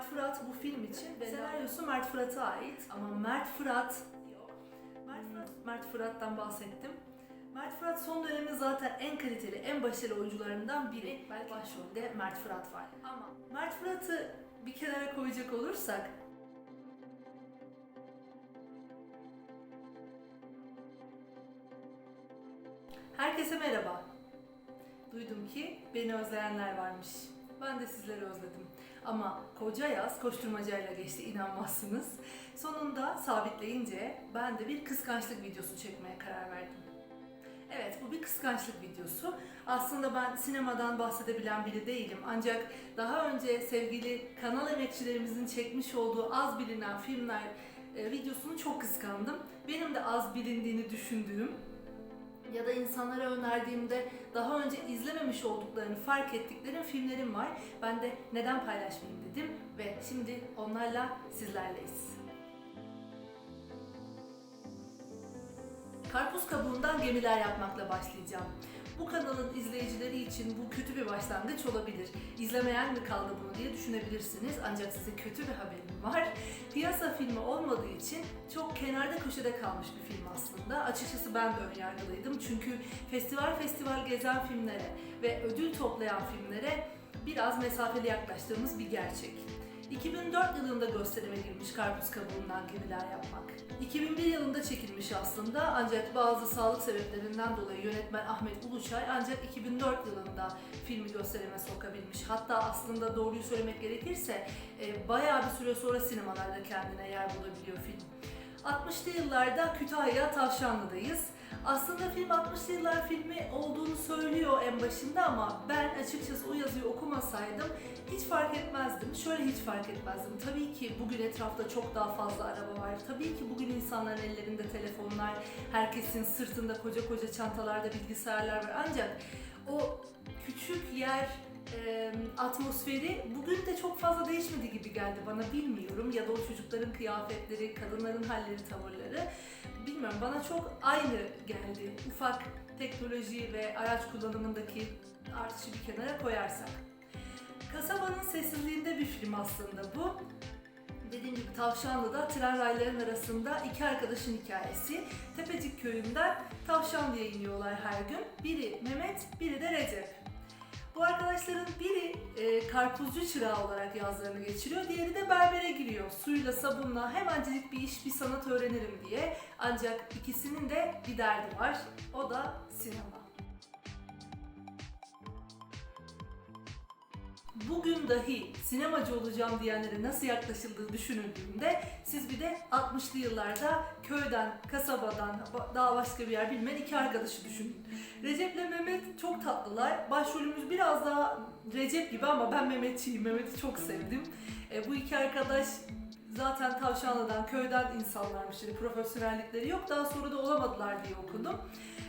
Mert Fırat bu film için ve senaryosu Mert Fırat'a ait ama Mert Fırat yok. Mert Fırat, Mert Fırat'tan bahsettim. Mert Fırat son dönemin zaten en kaliteli, en başarılı oyuncularından biri. Belki başrolde Mert Fırat var. Ama Mert Fırat'ı bir kenara koyacak olursak Herkese merhaba. Duydum ki beni özleyenler varmış. Ben de sizleri özledim. Ama koca yaz koşturmacayla geçti inanmazsınız. Sonunda sabitleyince ben de bir kıskançlık videosu çekmeye karar verdim. Evet bu bir kıskançlık videosu. Aslında ben sinemadan bahsedebilen biri değilim. Ancak daha önce sevgili kanal emekçilerimizin çekmiş olduğu az bilinen filmler e, videosunu çok kıskandım. Benim de az bilindiğini düşündüğüm ya da insanlara önerdiğimde daha önce izlememiş olduklarını fark ettiklerim filmlerim var. Ben de neden paylaşmayayım dedim ve şimdi onlarla sizlerleyiz. Karpuz kabuğundan gemiler yapmakla başlayacağım. Bu kanalın izleyicileri için bu kötü bir başlangıç olabilir. İzlemeyen mi kaldı bunu diye düşünebilirsiniz. Ancak size kötü bir haberim var. Piyasa filmi olmadığı için çok kenarda köşede kalmış bir film aslında. Açıkçası ben de önyargılıydım. Çünkü festival festival gezen filmlere ve ödül toplayan filmlere biraz mesafeli yaklaştığımız bir gerçek. 2004 yılında gösterime girmiş karpuz kabuğundan gemiler yapmak. 2001 yılında çekilmiş aslında ancak bazı sağlık sebeplerinden dolayı yönetmen Ahmet Uluçay ancak 2004 yılında filmi gösterime sokabilmiş. Hatta aslında doğruyu söylemek gerekirse e, bayağı bir süre sonra sinemalarda kendine yer bulabiliyor film. 60'lı yıllarda Kütahya Tavşanlı'dayız. Aslında film 60'lı yıllar filmi olduğunu söylüyor en başında ama ben açıkçası o yazıyı okumasaydım hiç fark etmezdim. Şöyle hiç fark etmezdim. Tabii ki bugün etrafta çok daha fazla araba var. Tabii ki bugün insanların ellerinde telefonlar, herkesin sırtında koca koca çantalarda bilgisayarlar var. Ancak o küçük yer e, atmosferi bugün de çok fazla değişmedi gibi geldi bana bilmiyorum ya da o çocukların kıyafetleri, kadınların halleri, tavırları bilmiyorum bana çok aynı geldi. Ufak teknoloji ve araç kullanımındaki artışı bir kenara koyarsak. Kasabanın sessizliğinde bir film aslında bu. Dediğim gibi Tavşanlı'da tren rayların arasında iki arkadaşın hikayesi. Tepecik köyünden Tavşanlı'ya iniyorlar her gün. Biri Mehmet, biri de Recep. Bu arkadaşların biri e, karpuzcu çırağı olarak yazlarını geçiriyor, diğeri de berbere giriyor. Suyla, sabunla hemencecik bir iş, bir sanat öğrenirim diye. Ancak ikisinin de bir derdi var, o da sinema. Bugün dahi sinemacı olacağım diyenlere nasıl yaklaşıldığı düşünüldüğünde siz bir de 60'lı yıllarda köyden, kasabadan, daha başka bir yer bilmeyen iki arkadaşı düşünün. Recep ile Mehmet çok tatlılar. Başrolümüz biraz daha Recep gibi ama ben Mehmetçiyim. Mehmet'i çok sevdim. E, bu iki arkadaş zaten Tavşanlı'dan, köyden insanlarmış. Yani profesyonellikleri yok. Daha sonra da olamadılar diye okudum.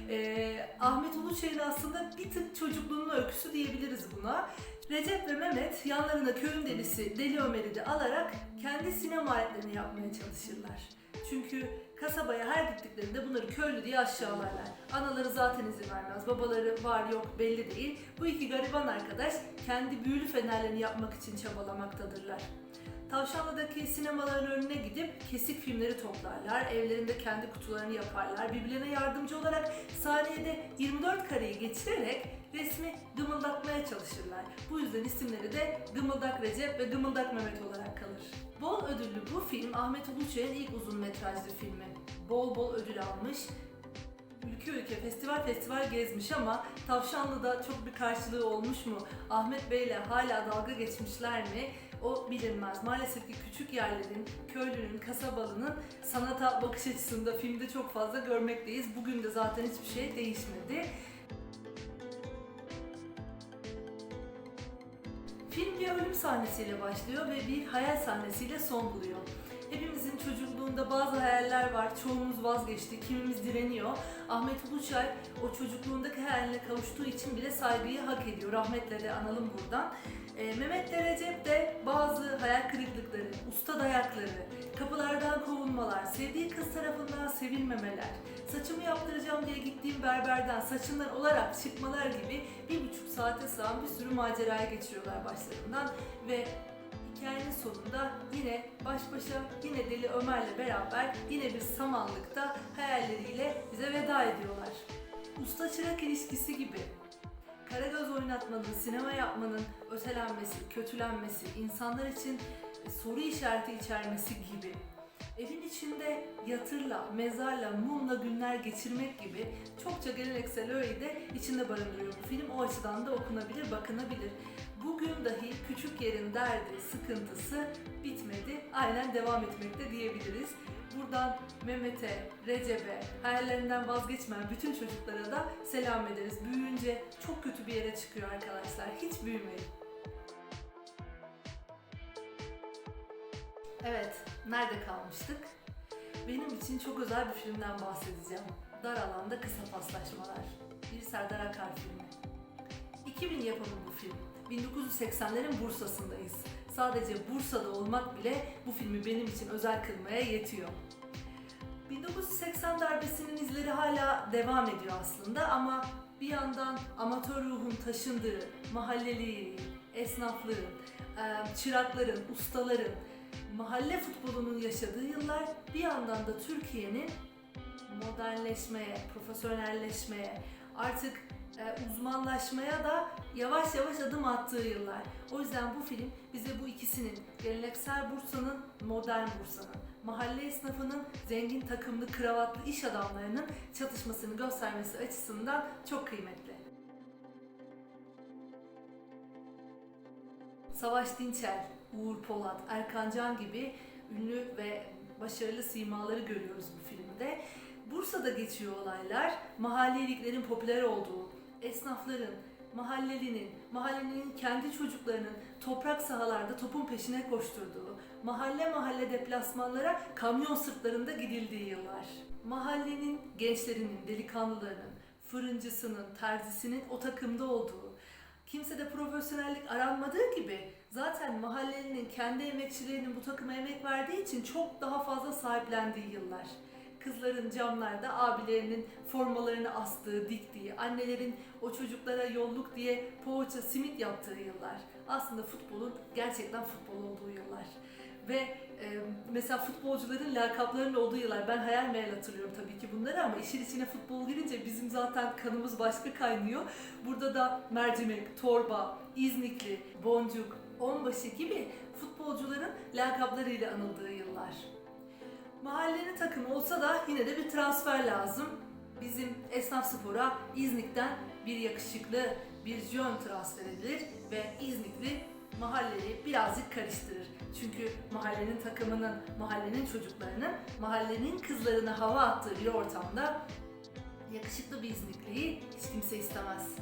E, Ahmet Uluçay'ın aslında bir tık çocukluğunun öyküsü diyebiliriz buna. Recep ve Mehmet yanlarına köyün delisi Deli Ömer'i de alarak kendi sinema aletlerini yapmaya çalışırlar. Çünkü kasabaya her gittiklerinde bunları köylü diye aşağılarlar. Anaları zaten izin vermez, babaları var yok belli değil. Bu iki gariban arkadaş kendi büyülü fenerlerini yapmak için çabalamaktadırlar. Tavşanlı'daki sinemaların önüne gidip kesik filmleri toplarlar, evlerinde kendi kutularını yaparlar, birbirlerine yardımcı olarak saniyede 24 kareyi geçirerek resmi gımıldatmaya çalışırlar. Bu yüzden isimleri de Gımıldak Recep ve Gımıldak Mehmet olarak kalır. Bol ödüllü bu film Ahmet Uluçay'ın ilk uzun metrajlı filmi. Bol bol ödül almış, ülke ülke festival festival gezmiş ama Tavşanlı'da çok bir karşılığı olmuş mu? Ahmet Bey'le hala dalga geçmişler mi? O bilinmez. Maalesef ki küçük yerlerin, köylünün, kasabalının sanata bakış açısında filmde çok fazla görmekteyiz. Bugün de zaten hiçbir şey değişmedi. Film bir ölüm sahnesiyle başlıyor ve bir hayal sahnesiyle son buluyor. Hepimizin çocukluğunda bazı hayaller var, çoğumuz vazgeçti, kimimiz direniyor. Ahmet Uluçay o çocukluğundaki hayaline kavuştuğu için bile saygıyı hak ediyor. Rahmetle de analım buradan. E, Mehmet de Recep de bazı hayal kırıklıkları, usta dayakları, kapılardan kovulmalar, sevdiği kız tarafından sevilmemeler, saçımı yaptıracağım diye gittiğim berberden saçından olarak çıkmalar gibi bir buçuk saate sığan bir sürü maceraya geçiriyorlar başlarından ve Hikayenin sonunda yine baş başa yine Deli Ömer'le beraber yine bir samanlıkta hayalleriyle bize veda ediyorlar. Usta çırak ilişkisi gibi Karagöz oynatmanın, sinema yapmanın ötelenmesi, kötülenmesi, insanlar için soru işareti içermesi gibi evin içinde yatırla, mezarla, mumla günler geçirmek gibi çokça geleneksel öğeyi de içinde barındırıyor bu film. O açıdan da okunabilir, bakınabilir. Bugün dahi küçük yerin derdi, sıkıntısı bitmedi, aynen devam etmekte diyebiliriz. Buradan Mehmet'e, Recep'e, hayallerinden vazgeçmeyen bütün çocuklara da selam ederiz. Büyüyünce çok kötü bir yere çıkıyor arkadaşlar. Hiç büyümeyin. Evet, nerede kalmıştık? Benim için çok özel bir filmden bahsedeceğim. Dar alanda kısa paslaşmalar. Bir Serdar Akar filmi. 2000 yapımı bu film. 1980'lerin Bursa'sındayız. Sadece Bursa'da olmak bile bu filmi benim için özel kılmaya yetiyor. 1980 darbesinin izleri hala devam ediyor aslında ama bir yandan amatör ruhun taşındığı, mahalleliğin, esnaflığın, eee, çırakların, ustaların, mahalle futbolunun yaşadığı yıllar bir yandan da Türkiye'nin modernleşmeye, profesyonelleşmeye, artık e, uzmanlaşmaya da yavaş yavaş adım attığı yıllar. O yüzden bu film bize bu ikisinin, geleneksel Bursa'nın, modern Bursa'nın, mahalle esnafının, zengin takımlı, kravatlı iş adamlarının çatışmasını göstermesi açısından çok kıymetli. Savaş Dinçer, Uğur Polat, Erkan Can gibi ünlü ve başarılı simaları görüyoruz bu filmde. Bursa'da geçiyor olaylar, mahalleliklerin popüler olduğu, esnafların, mahallelinin, mahallenin kendi çocuklarının toprak sahalarda topun peşine koşturduğu, mahalle mahalle deplasmanlara kamyon sırtlarında gidildiği yıllar. Mahallenin gençlerinin, delikanlılarının, fırıncısının, terzisinin o takımda olduğu, kimsede profesyonellik aranmadığı gibi zaten mahallenin kendi emekçilerinin bu takıma emek verdiği için çok daha fazla sahiplendiği yıllar. Kızların camlarda abilerinin formalarını astığı, diktiği, annelerin o çocuklara yolluk diye poğaça, simit yaptığı yıllar. Aslında futbolun gerçekten futbol olduğu yıllar. Ve e, mesela futbolcuların lakaplarının olduğu yıllar. Ben hayal meyal hatırlıyorum tabii ki bunları ama işin içine futbol girince bizim zaten kanımız başka kaynıyor. Burada da mercimek, torba, İznikli, boncuk, onbaşı gibi futbolcuların lakaplarıyla anıldığı yıllar. Mahallenin takımı olsa da yine de bir transfer lazım. Bizim Esnaf Spor'a İznik'ten bir yakışıklı bir jön transfer edilir ve İznikli mahalleyi birazcık karıştırır. Çünkü mahallenin takımının, mahallenin çocuklarının, mahallenin kızlarına hava attığı bir ortamda yakışıklı bir İznikliyi hiç kimse istemez.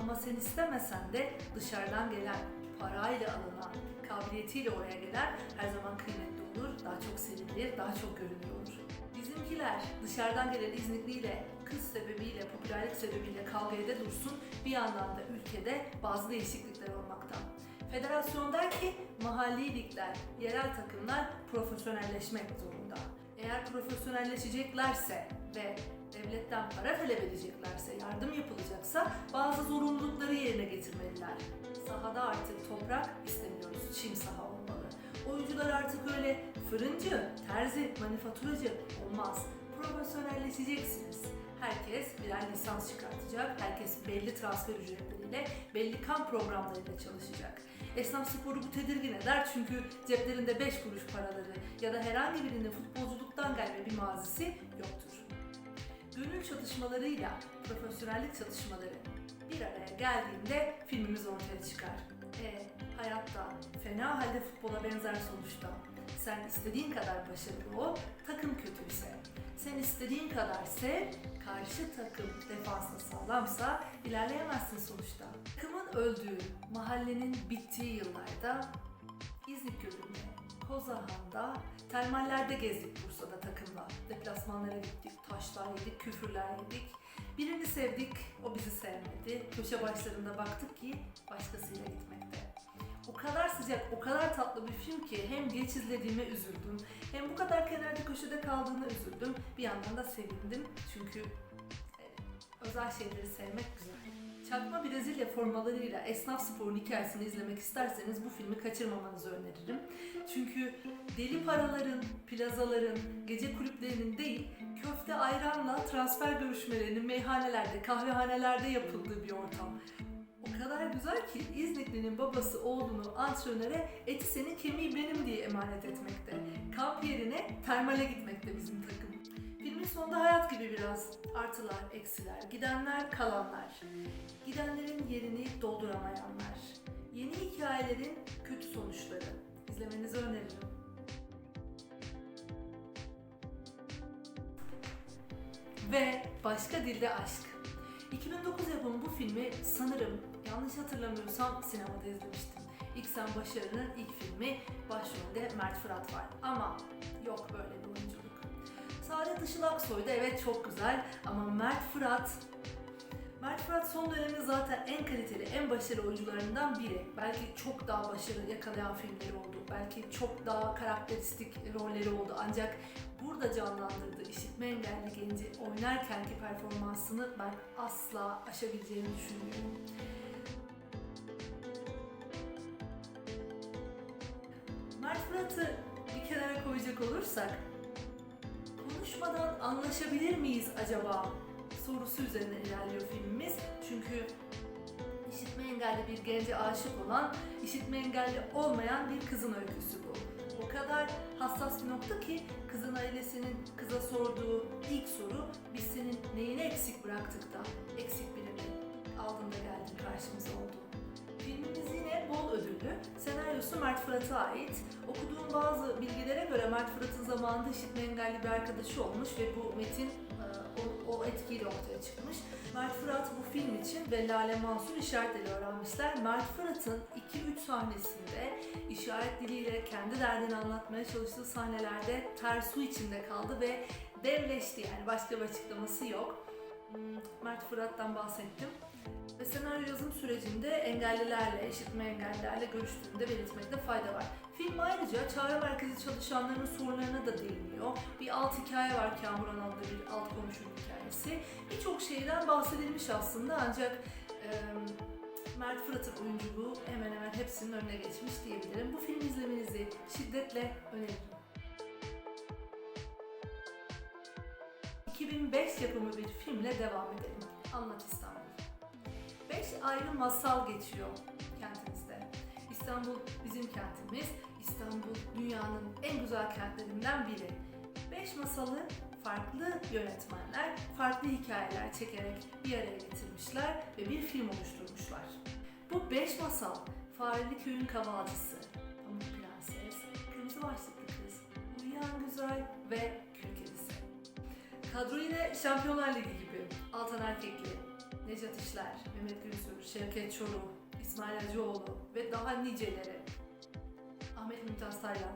Ama sen istemesen de dışarıdan gelen, parayla alınan, kabiliyetiyle oraya gelen her zaman kıymetli olur, daha çok sevilir, daha çok görünür olur. Bizimkiler dışarıdan gelen İznikliyle, kız sebebiyle, popülerlik sebebiyle kavga ede dursun, bir yandan da ülkede bazı değişiklikler olmakta. Federasyon der ki mahalli ligler, yerel takımlar profesyonelleşmek zorunda. Eğer profesyonelleşeceklerse ve devletten para talep edeceklerse, yardım yapılacaksa bazı zorunlulukları yerine getirmeliler. Sahada artık toprak istemiyoruz, çim saha olmalı. Oyuncular artık öyle fırıncı, terzi, manifaturacı olmaz. Profesyonelleşeceksiniz. Herkes birer lisans çıkartacak, herkes belli transfer ücretleriyle, belli kamp programlarıyla çalışacak. Esnaf sporu bu tedirgin eder çünkü ceplerinde 5 kuruş paraları ya da herhangi birinin futbolculuktan gelme bir mazisi yoktur. Gönül çatışmalarıyla profesyonellik çatışmaları bir araya geldiğinde filmimiz ortaya çıkar. E, hayatta fena halde futbola benzer sonuçta. Sen istediğin kadar başarılı ol, takım kötüyse. Sen istediğin kadar sev, karşı takım defansa sağlamsa ilerleyemezsin sonuçta. Takımın öldüğü, mahallenin bittiği yıllarda İznik Gölü'nde, Kozahan'da, termallerde gezdik Bursa'da takımla. Deplasmanlara gittik, taşlar yedik, küfürler yedik. Birini sevdik, o bizi sevmedi. Köşe başlarında baktık ki başkasıyla gitmekte. O kadar sıcak, o kadar tatlı bir film ki hem geç izlediğime üzüldüm, hem bu kadar kenarda köşede kaldığına üzüldüm. Bir yandan da sevindim çünkü özel şeyleri sevmek güzel. Çakma Brezilya formalarıyla esnaf sporun hikayesini izlemek isterseniz bu filmi kaçırmamanızı öneririm. Çünkü deli paraların, plazaların, gece kulüplerinin değil, köfte ayranla transfer görüşmelerinin meyhanelerde, kahvehanelerde yapıldığı bir ortam. O kadar güzel ki İznikli'nin babası oğlunu antrenöre eti senin kemiği benim diye emanet etmekte. Kamp yerine termale gitmekte bizim takım. Filmin sonunda hayat gibi biraz. Artılar, eksiler, gidenler, kalanlar. Gidenlerin yerini dolduramayanlar. Yeni hikayelerin kötü sonuçları. İzlemenizi öneririm. Ve Başka Dilde Aşk. 2009 yapımı bu filmi sanırım yanlış hatırlamıyorsam sinemada izlemiştim. İksen Başarı'nın ilk filmi başrolde Mert Fırat var. Ama yok böyle bir oyunculuk. Saadet Işıl Aksoy da evet çok güzel ama Mert Fırat Mert Fırat son dönemin zaten en kaliteli, en başarılı oyuncularından biri. Belki çok daha başarı yakalayan filmleri oldu. Belki çok daha karakteristik rolleri oldu. Ancak burada canlandırdığı işitme engelli genci oynarkenki performansını ben asla aşabileceğini düşünmüyorum. Mert Fırat'ı bir kenara koyacak olursak konuşmadan anlaşabilir miyiz acaba sorusu üzerine ilerliyor filmimiz. Çünkü işitme engelli bir gence aşık olan, işitme engelli olmayan bir kızın öyküsü bu. O kadar hassas bir nokta ki kızın ailesinin kıza sorduğu ilk soru biz senin neyini eksik bıraktık da eksik birini aldın da geldin karşımıza oldu. Bol ödüllü. Senaryosu Mert Fırat'a ait. Okuduğum bazı bilgilere göre Mert Fırat'ın zamanında işitme engelli bir arkadaşı olmuş ve bu metin e, o, o etkiyle ortaya çıkmış. Mert Fırat bu film için ve Lale Mansur işaret dili öğrenmişler. Mert Fırat'ın 2-3 sahnesinde işaret diliyle kendi derdini anlatmaya çalıştığı sahnelerde ters su içinde kaldı ve devleşti yani başka bir açıklaması yok. Mert Fırat'tan bahsettim. Ve senaryo yazım sürecinde engellilerle, işitme engellilerle görüştüğünde belirtmekte fayda var. Film ayrıca çağrı merkezi çalışanlarının sorunlarına da değiniyor. Bir alt hikaye var Kamuran adlı bir alt komşunun hikayesi. Birçok şeyden bahsedilmiş aslında ancak e, Mert Fırat'ın oyunculuğu hemen hemen hepsinin önüne geçmiş diyebilirim. Bu filmi izlemenizi şiddetle öneririm. 2005 yapımı bir filmle devam edelim. Anlat İstanbul. Beş ayrı masal geçiyor kentimizde. İstanbul bizim kentimiz. İstanbul dünyanın en güzel kentlerinden biri. Beş masalı farklı yönetmenler, farklı hikayeler çekerek bir araya getirmişler ve bir film oluşturmuşlar. Bu beş masal, Fareli Köyün Kavalcısı, Pamuk Prenses, Kırmızı Başlıklı Kız, Uyuyan Güzel ve Kül Kedisi. Kadro yine Şampiyonlar Ligi gibi. Altan Erkekli, Necat İşler, Mehmet Günsür, Şevket Çoruh, İsmail Hacıoğlu ve daha niceleri. Ahmet Mümtaz Taylan.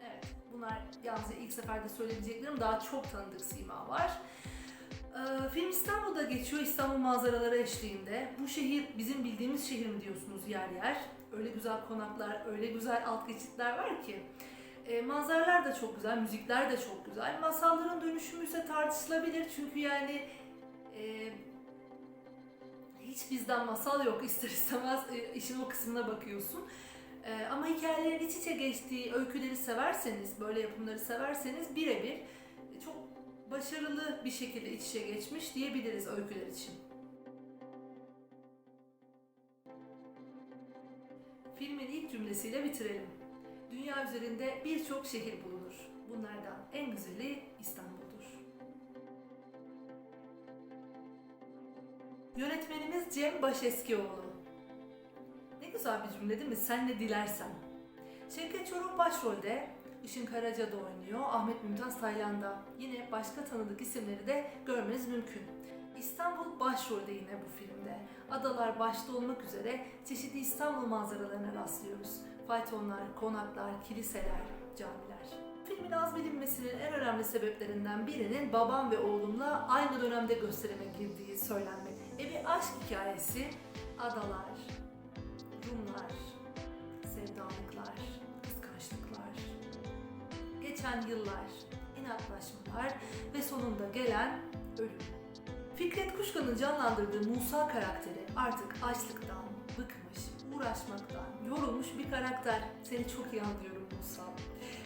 Evet, bunlar yalnızca ilk seferde söyleneceklerim daha çok tanıdık sima var. Ee, film İstanbul'da geçiyor, İstanbul manzaraları eşliğinde. Bu şehir bizim bildiğimiz şehir mi diyorsunuz yer yer. Öyle güzel konaklar, öyle güzel alt geçitler var ki. E, manzaralar da çok güzel, müzikler de çok güzel. Masalların dönüşümü ise tartışılabilir çünkü yani e, hiç bizden masal yok ister istemez e, işin o kısmına bakıyorsun. E, ama hikayelerin iç içe geçtiği öyküleri severseniz, böyle yapımları severseniz birebir e, çok başarılı bir şekilde iç içe geçmiş diyebiliriz öyküler için. Filmin ilk cümlesiyle bitirelim. Dünya üzerinde birçok şehir bulunur. Bunlardan en güzeli İstanbul'dur. Yönetmenimiz Cem Başeskioğlu. Ne güzel bir cümle değil mi? Sen ne dilersen. Şevket Çoruh başrolde, Işın Karaca da oynuyor, Ahmet Mümtaz Taylan'da. Yine başka tanıdık isimleri de görmeniz mümkün. İstanbul başrolde yine bu filmde. Adalar başta olmak üzere çeşitli İstanbul manzaralarına rastlıyoruz. Faytonlar, konaklar, kiliseler, camiler. Filmin az bilinmesinin en önemli sebeplerinden birinin babam ve oğlumla aynı dönemde gösterime girdiği söylenmekte. E bir aşk hikayesi, adalar, Rumlar, sevdalıklar, kıskançlıklar, geçen yıllar, inatlaşmalar ve sonunda gelen ölüm. Fikret Kuşkan'ın canlandırdığı Musa karakteri artık açlıktan, uğraşmaktan, yorulmuş bir karakter. Seni çok iyi anlıyorum Musa.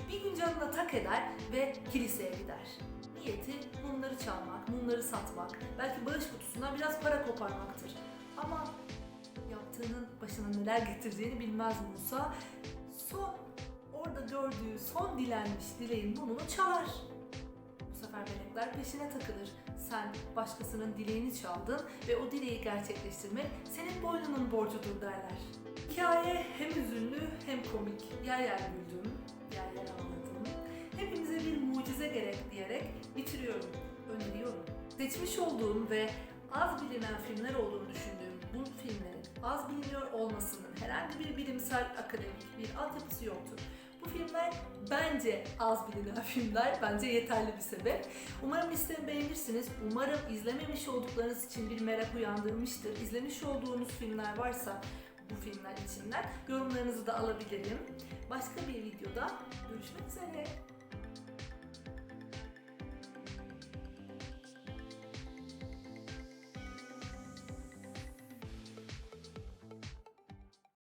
Bir gün canına tak eder ve kiliseye gider. Niyeti mumları çalmak, mumları satmak, belki bağış kutusundan biraz para koparmaktır. Ama yaptığının başına neler getireceğini bilmez Musa. Son orada gördüğü son dilenmiş dileğin mumunu çalar. Bu sefer melekler peşine takılır. Sen başkasının dileğini çaldın ve o dileği gerçekleştirmek senin boynunun borcudur derler. Hikaye hem üzünlü hem komik. Yer yer güldüm, yer yer ağladım. Hepimize bir mucize gerek diyerek bitiriyorum, öneriyorum. Seçmiş olduğum ve az bilinen filmler olduğunu düşündüğüm bu filmlerin az biliniyor olmasının herhangi bir bilimsel akademik bir altyapısı yoktur. Bu filmler bence az bilinen filmler, bence yeterli bir sebep. Umarım listemi beğenirsiniz. Umarım izlememiş olduklarınız için bir merak uyandırmıştır. İzlemiş olduğunuz filmler varsa bu filmler içinden yorumlarınızı da alabilirim. Başka bir videoda görüşmek üzere.